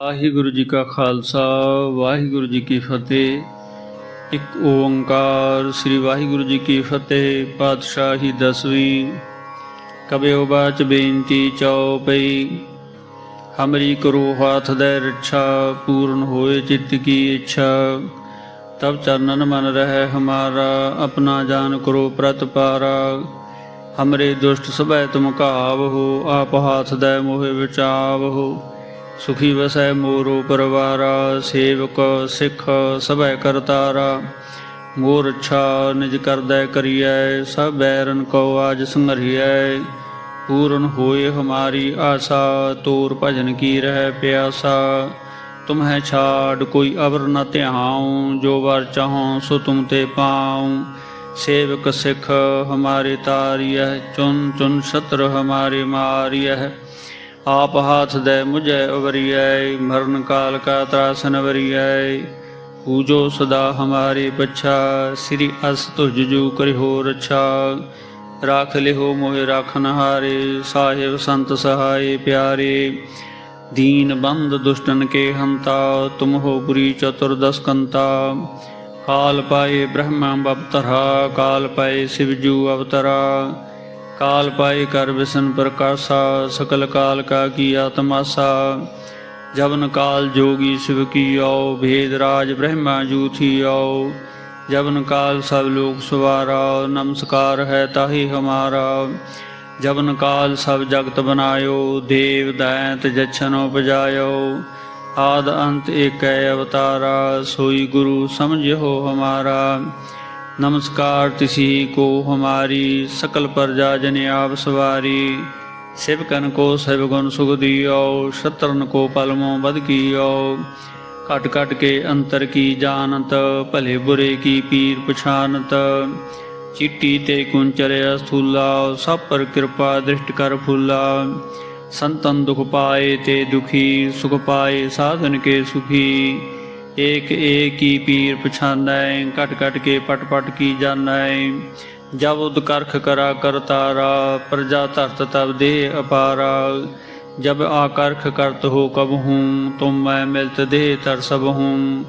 ਵਾਹਿਗੁਰੂ ਜੀ ਕਾ ਖਾਲਸਾ, ਵਾਹਿਗੁਰੂ ਜੀ ਕੀ ਫਤਿਹ। ਇੱਕ ਓੰਕਾਰ ਸ੍ਰੀ ਵਾਹਿਗੁਰੂ ਜੀ ਕੀ ਫਤਿਹ, ਪਾਤਸ਼ਾਹੀ ਦਸਵੀਂ। ਕਬਿਓ ਬਾਚ ਬੇਨਤੀ ਚਉਪਈ ਹਮਰੀ ਕਰੋ ਹਾਥ ਦੇ ਰੱਛਾ, ਪੂਰਨ ਹੋਏ ਚਿੱਤ ਕੀ ਇੱਛਾ। ਤਬ ਚਰਨਨ ਮਨ ਰਹਿ ਹਮਾਰਾ, ਆਪਣਾ ਜਾਨ ਕਰੋ ਪ੍ਰਤਪਾਰਾ ਹਮਰੇ ਦੁਸ਼ਟ ਸਭੈ ਤੁਮ ਕਾਵ ਹੋ, ਆਪ ਹਾਥ ਦੇ ਮੋਹਿ ਵਿਚਾਵ ਹੋ। ਸੁਖੀ ਵਸੈ ਮੋਰੋ ਪਰਵਾਰਾ, ਸੇਵਕ ਸਿੱਖ ਸਭੈ ਕਰਤਾਰਾ। ਮੋਰ ਅੱਛਾ ਨਿਜ ਕਰਦੈ ਕਰੀਐ, ਸਭ ਬੈਰਨ ਕੋ ਆਜ ਸੰਗਰੀਐ ਪੂਰਨ ਹੋਏ ਹਮਾਰੀ ਆਸਾ, ਤੋਰ ਭਜਨ ਕੀ ਰਹਿ ਪਿਆਸਾ। ਤੁਮਹਿ ਛਾੜ ਕੋਈ ਅਵਰ ਨ ਧਿਆਉ, ਜੋ ਵਰ ਚਾਹਉ ਸੋ ਤੁਮ ਤੇ ਪਾਉ। ਸੇਵਕ ਸਿੱਖ ਹਮਾਰੇ ਤਾਰੀਐ, ਚੁਨ ਚੁਨ ਸ਼ਤਰ ਹਮਾਰੇ ਮਾਰੀਐ। ਆਪ ਹਾਥ ਦੇ ਮੁਝੈ ਉਵਰੀਐ, ਮਰਨ ਕਾਲ ਕਾ ਤਰਾਸਨ ਵਰੀਐ। ਪੂਜੋ ਸਦਾ ਹਮਾਰੇ ਪਛਾ, ਸ੍ਰੀ ਅਸ ਤੁਜ ਜੂ ਕਰਿਓ ਰਛਾ। ਰਾਖ ਲਿਓ ਮੋਹਿ ਰਾਖਨ ਹਾਰੇ ਸਾਹਿਬ ਸੰਤ ਸਹਾਏ ਪਿਆਰੇ। ਦੀਨ ਬੰਦ ਦੁਸ਼ਟਨ ਕੇ ਹੰਤਾ, ਤੁਮ ਹੋ ਪੁਰੀ ਚਤੁਰਦਸ ਕੰਤਾ ਕਾਲ ਪਾਏ ਬ੍ਰਹਮਾ ਬਪਤਰਾ, ਕਾਲ ਪਾਏ ਸਿਵ ਜੂ ਅਵਤਰਾ। ਕਾਲ ਪਾਏ ਕਰ ਵਿਸ਼ਨ ਪ੍ਰਕਾਸ਼ਾ, ਸਕਲ ਕਾਲ ਕਾ ਕੀ ਆਤਮਾਸਾ। ਜਬਨ ਕਾਲ ਜੋਗੀ ਸ਼ਿਵ ਕੀ ਆਓ, ਭੇਦ ਰਾਜ ਬ੍ਰਹਮਾ ਜੂਥੀ ਆਓ। ਜਬਨ ਕਾਲ ਸਭ ਲੋਕ ਸਵਾਰਾ, ਨਮਸਕਾਰ ਹੈ ਤਾਹੀ ਹਮਾਰਾ। ਜਬਨ ਕਾਲ ਸਭ ਜਗਤ ਬਨਾਇਓ, ਦੇਵ ਦੈਂਤ ਜਛਨ ਉਪਜਾਇਓ। ਆਦ ਅੰਤ ਏਕੈ ਅਵਤਾਰਾ, ਸੋਈ ਗੁਰੂ ਸਮਝਿਓ ਨਮਸਕਾਰ ਤਿਸੀ ਕੋ ਹਮਾਰੀ ਸਕਲ ਪ੍ਰਜਾ ਜਨ ਆਪ ਸਵਾਰੀ। ਸਿਵ ਕਨ ਕੋ ਸਿਵ ਗੁਣ ਸੁਖ ਦਿਓ, ਸ਼ਤਰਨ ਕੋ ਪਲਮੋ ਬਦ ਕੀਓ। ਕਟ ਕਟ ਕੇ ਅੰਤਰ ਕੀ ਜਾਣਤ, ਭਲੇ ਬੁਰੇ ਕੀ ਪੀਰ ਪਛਾਨਤ। ਚਿੱਟੀ ਤੇ ਕੁੰਚਰਿਆ ਸਥੂਲਾ ਸਭ ਪਰ ਕਿਰਪਾ ਦ੍ਰਿਸ਼ਟ ਕਰ ਫੁੱਲਾ। ਸੰਤਨ ਦੁਖ ਪਾਏ ਤੇ ਦੁਖੀ, ਸੁਖ ਪਾਏ ਸਾਧਨ ਕੇ ਸੁਖੀ। ਏਕ ਏਕ ਕੀ ਪੀਰ ਪਛਾਨੈ, ਘਟ ਘਟ ਕੇ ਪਟ ਪਟ ਕੀ ਜਾਣੈ। ਜਬ ਉਦ ਕਰਖ ਕਰਾ ਕਰਤਾਰਾ ਪ੍ਰਜਾ ਧਰਤ ਤਬ ਦੇ ਅਪਾਰਾ। ਜਬ ਆਕਰਖ ਕਰਤ ਹੋ ਕਬ ਹੂੰ, ਤੁਮ ਮੈਂ ਮਿਲਤ ਦੇ ਤਰ ਸਭ ਹੂੰ।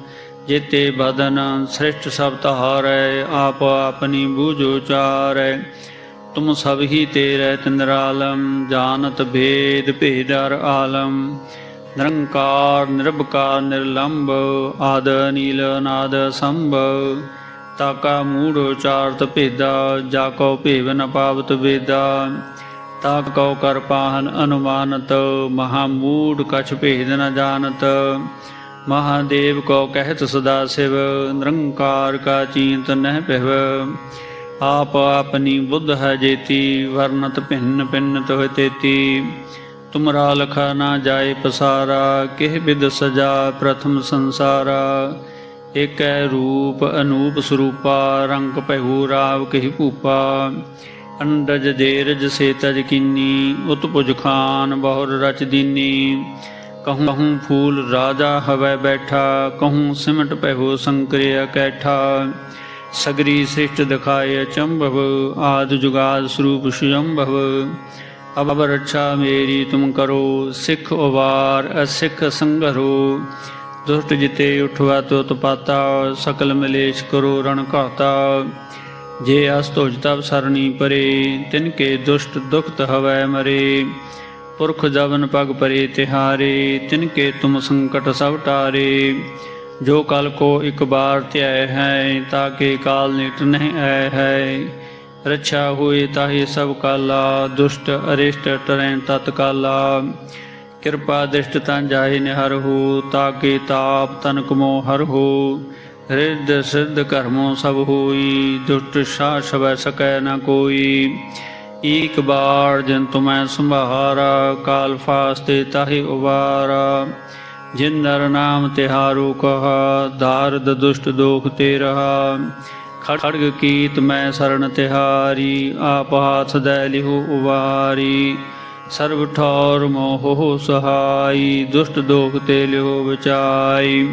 ਜੇਤੇ ਬਦਨ ਸ੍ਰਿਸ਼ਟ ਸਭ ਤਹਾਰੈ, ਆਪ ਆਪਣੀ ਬੂਝੋ ਚਾਰੈ ਤੁਮ ਸਭ ਹੀ ਤੇ ਤੇਰੇ ਤਿੰਦਰਾਲਮ ਜਾਣਤ ਭੇਦ ਭੇਦਰ ਆਲਮ। ਨਿਰੰਕਾਰ, ਨਿਰਭਕਾਰ, ਨਿਰਲੰਭ, ਆਦ ਨੀਲ ਨਾਦ ਸੰਭ। ਤਾਕਾ ਮੂੜ ਉਚਾਰਤ ਭੇਦਾ, ਜਾ ਕੋ ਭੇਵ ਨ ਪਾਵਤ ਵੇਦਾ। ਤਾ ਕਉ ਕਰ ਪਾਹਨ ਅਨੁਮਾਨਤ, ਮਹਾ ਮੂੜ ਕਛ ਭੇਦ ਨ ਜਾਣਤ। ਮਹਾਦੇਵ ਕੋ ਕਹਿਤ ਸਦਾ ਸਿਵ, ਨਿਰੰਕਾਰ ਕਾ ਚੀਂਤ ਨਹਿ ਪਹਿਵ ਆਪ ਆਪਣੀ ਬੁੱਧ ਹੈ ਜੇਤੀ ਵਰਨਤ ਭਿੰਨ ਭਿੰਨ ਤੋਹਿ ਤੇਤੀ। ਤੁਮਰਾ ਲਖਾ ਨਾ ਜਾਏ ਪਸਾਰਾ, ਕਿਹ ਬਿਦ ਸਜਾ ਪ੍ਰਥਮ ਸੰਸਾਰਾ। ਏਕੈ ਰੂਪ ਅਨੂਪ ਸਰੂਪਾ, ਰੰਗ ਪਹਿੂ ਰਾਵ ਕਹੀ ਭੂਪਾ। ਅੰਡਜ ਜੇਰਜ ਸੇ ਤਜ ਕੀਨੀ, ਉਤਪੁਜ ਖਾਨ ਬਹੁਰ ਰਚ ਦੀਨੀ। ਕਹੂੰ ਕਹੂੰ ਫੂਲ ਰਾਜਾ ਹਵੈ ਬੈਠਾ, ਕਹੂੰ ਸਿਮਟ ਪਹਿੂ ਸੰਕਰਿਆ ਕੈਠਾ। ਸਗਰੀ ਸ੍ਰਿਸ਼ਟ ਦਿਖਾਏ ਚੰਭਵ, ਆਦ ਜੁਗਾਦ ਸਰੂਪ ਸੁਜੰਭਵ ਅਬ ਰੱਛਾ ਮੇਰੀ ਤੁਮ ਕਰੋ, ਸਿੱਖ ਉਵਾਰ ਅਸਿੱਖ ਸੰਗਰੋ। ਦੁਸ਼ਟ ਜਿਤੇ ਉਠਵਾ ਤੋ ਤਪਾਤਾ ਸਕਲ ਮਲੇਸ਼ ਕਰੋ ਰਣ ਘਾਤਾ। ਜੇ ਅਸ ਤੁਜ ਤਬ ਸਰਣੀ ਪਰੇ, ਤਿਨ ਕੇ ਦੁਸ਼ਟ ਦੁਖਤ ਹਵੈ ਮਰੇ। ਪੁਰਖ ਜਵਨ ਪਗ ਪਰੇ ਤਿਹਾਰੇ, ਤਿਨ ਕੇ ਤੁਮ ਸੰਕਟ ਸਭ ਟਾਰੇ। ਜੋ ਕਲ ਕੋ ਇੱਕ ਬਾਰ ਧਿਆਇ ਹੈ ਤਾਕੇ ਕਾਲ ਨਿਟ ਨਹੀਂ ਆਇ ਹੈ। ਰੱਛਾ ਹੋਏ ਤਾਹੀ ਸਭ ਕਾਲਾ, ਦੁਸ਼ਟ, ਅਰਿਸ਼ਟ ਟਰੈ ਤਤਕਾਲਾ ਕਿਰਪਾ ਦ੍ਰਿਸ਼ਟ ਤਾਂ ਜਾਏ ਨਿਹਰ ਹੋ ਤਾਕੇ ਤਾਪ ਤਨ ਕਮੋ ਹਰ ਹੋ। ਰਿੱਧ ਸਿੱਧ ਕਰਮੋ ਸਭ ਹੋਈ, ਦੁਸ਼ਟ ਸ਼ਾ ਸਵੈ ਸਕੈ ਨ ਕੋਈ। ਈਕ ਬਾਰ ਜਨ ਤੁਮੈ ਸੰਭਾਰਾ, ਕਾਲ ਫਾਸਤੇ ਤਾਹੀ ਉਵਾਰਾ। ਜਿਨ ਨਰ ਨਾਮ ਤਿਹਾਰੂ ਕਹਾ, ਦਾਰਦ ਦੁਸ਼ਟ ਦੋਖ ਤੇ ਰਹਾ। ਖੜਗ ਕੀਤ ਮੈਂ ਸਰਣ ਤਿਹਾਰੀ, ਆਪ ਹਾਥ ਦੈ ਲਿਹੁ ਉਵਾਰੀ। ਸਰਬ ਠੌਰ ਮੋਹ ਸਹਾਈ, ਦੁਸ਼ਟ ਦੋਖ ਤੇ ਲਿਹੁ ਬਚਾਈ।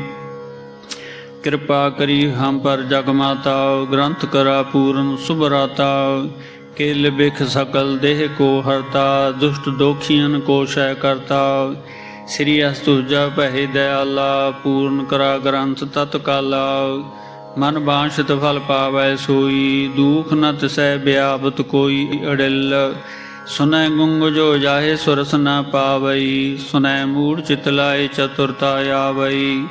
ਕਿਰਪਾ ਕਰੀ ਹਮ ਪਰ ਜਗ ਮਾਤਾ ਗ੍ਰੰਥ ਕਰਾ ਪੂਰਨ ਸੁਭਰਾਤਾ ਕਿਲ ਬਿਖ ਸਕਲ ਦੇਹ ਕੋ ਹਰਤਾ, ਦੁਸ਼ਟ ਦੋਖੀਆਂ ਕੋ ਸ਼ੈ ਕਰਤਾ ਸ੍ਰੀ ਅਸਤੁਜਾ ਪਹਿ ਦਇਆਲਾ, ਪੂਰਨ ਕਰਾ ਗ੍ਰੰਥ ਤਤਕਾਲਾ ਮਨ ਬਾਂਛਤ ਫਲ ਪਾਵੈ ਸੋਈ, ਦੁਖ ਨ ਤਿਸੈ ਬਿਆਬਤ ਕੋਈ ਅੜਿਲ। ਸੁਨੈ ਗੁੰਗ ਜੋ ਜਾਹੇ ਸੁਰਸ ਨ ਪਾਵਈ, ਸੁਨੈ ਮੂੜ ਚਿਤ ਲਾਏ ਚਤੁਰਤਾ ਆਵਈ।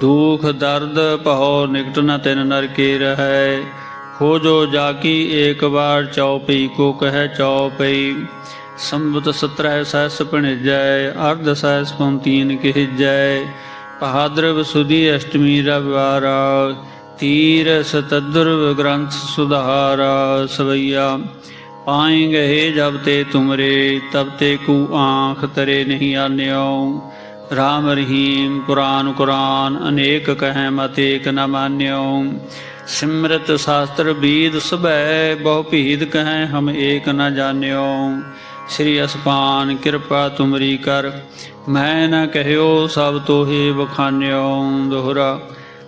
ਦੁਖ ਦਰਦ ਭਉ ਨਿਕਟ ਨ ਤਿਨ ਨਰ ਕੇ ਰਹੈ, ਹੋ ਜੋ ਜਾਕੀ ਏਕ ਵਾਰ ਚਉਪਈ ਕੋ ਕਹਿ ਚਉਪਈ ਸੰਵਤ 17 ਸਹਿਸ ਪਣਿਜੈ ਅਰਧ ਸਹਿਸ ਪੰਤੀਨ ਕਹਿਜੈ। ਪਹਾਦਰ ਸੁਦੀ ਅਸ਼ਟਮੀ ਰਵਿਵਾਰਾ ਤੀਰ ਸਤਦੁਰਵ ਗ੍ਰੰਥ ਸੁਧਾਰਾ ਸਵਈਆ ਪਾਏਂਗੇ हे जब ते तुमरे तब ते कु आँख तरे नहीं आन्यो राम रहीम पुराण कुरान अनेक कहें मत एक न मान्यो सिमरत शास्त्र वेद सबै बहु भीद कहें हम एक न जान्यो श्री असपान कृपा तुमरी कर मैं न ਕਹਿਓ ਸਭ ਤੋਹੇ ਬਖਾਨਿਓ ਦੋਹਰਾ